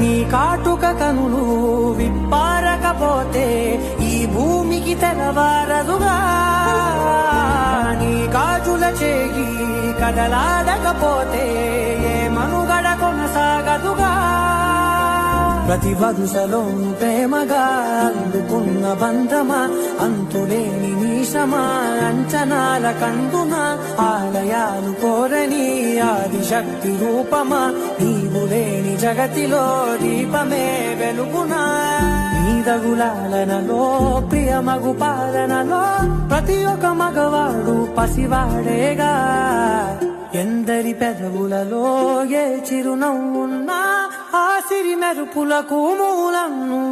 నీ కాటుక కనులు విప్పారకపోతే ఈ భూమికి తెలవారదుగా నీ కాజుల చేయి కదలాడకపోతే ఏ మనుగడ కొనసాగదుగా. ప్రతి వరుసలో ప్రేమగా అందుకున్న బంధమా అంతులేని నీశమా అంచనాల కందున ఆలయాలు కోరని ఆదిశక్తి రూపమా? నీవు లేని జగతిలో దీపమే వెలుగునా? నీదగులాలనలో ప్రియమగు పాలనలో ప్రతి ఒక్క మగవాడు పసివాడేగా? ఎందరి పెదవులలో ఏ చిరునవ్వున్నా ఆ సిరి మెరుపులకు మూలన్ను